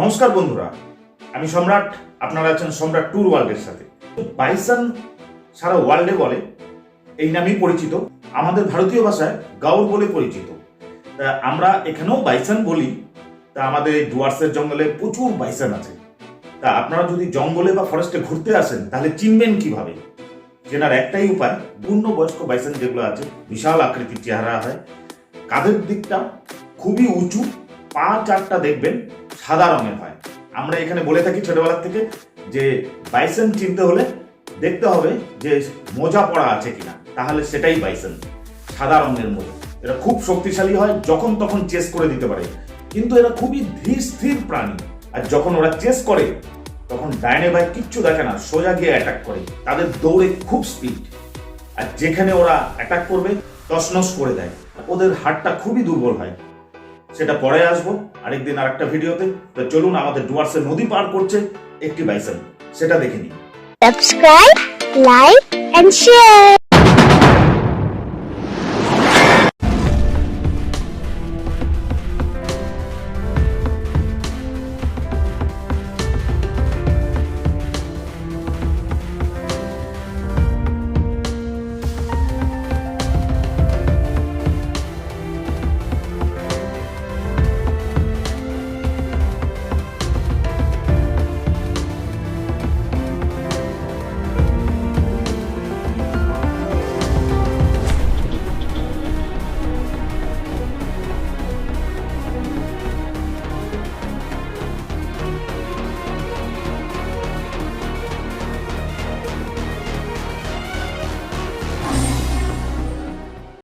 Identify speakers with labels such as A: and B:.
A: নমস্কার বন্ধুরা, আমি সম্রাট, আপনারা আছেন সম্রাট ট্যুর ওয়ার্ল্ডের সাথে। বাইসান সারা ওয়ার্ল্ডে বলে, এই নামেই পরিচিত, আমাদের ভারতীয় ভাষায় গাউর বলে পরিচিত। তা আমরা এখানেও বাইসান বলি, তা আমাদের ডুয়ার্সের জঙ্গলে প্রচুর বাইসান আছে। তা আপনারা যদি জঙ্গলে বা ফরেস্টে ঘুরতে আসেন, তাহলে চিনবেন কীভাবে? চেনার একটাই উপায় পূর্ণ বয়স্ক বাইসন যেগুলো আছে, বিশাল আকৃতির চেহারা হয়। কাঁধের দিকটা খুবই উঁচু, পা চারটা দেখবেন সাদা রঙের হয়। আমরা এখানে বলে থাকি ছোটবেলার থেকে যে বাইসন চিনতে হলে দেখতে হবে যে মোজা পড়া আছে কিনা। তাহলে সেটাই বাইসন। সাদা রঙের মোজা। এরা খুব শক্তিশালী হয়, যখন তখন চেস করে দিতে পারে। কিন্তু এরা খুবই ধীর স্থির প্রাণী। আর যখন ওরা চেস করে, তখন ডাইনে বাই কিচ্ছু দেখে না, সোজা গিয়ে অ্যাটাক করে। তাদের দৌড়ে খুব স্পিড আর যেখানে ওরা অ্যাটাক করবে, তছনছ করে দেয়। ওদের হাড়টা খুবই দুর্বল হয়। সেটা পরে আসব, আরেকদিন আর একটা ভিডিওতে তো চলুন, আমাদের ডুয়ার্সের নদী পার করছে একটি বাইসন সেটা দেখে নিই
B: সাবস্ক্রাইব লাইক এন্ড share.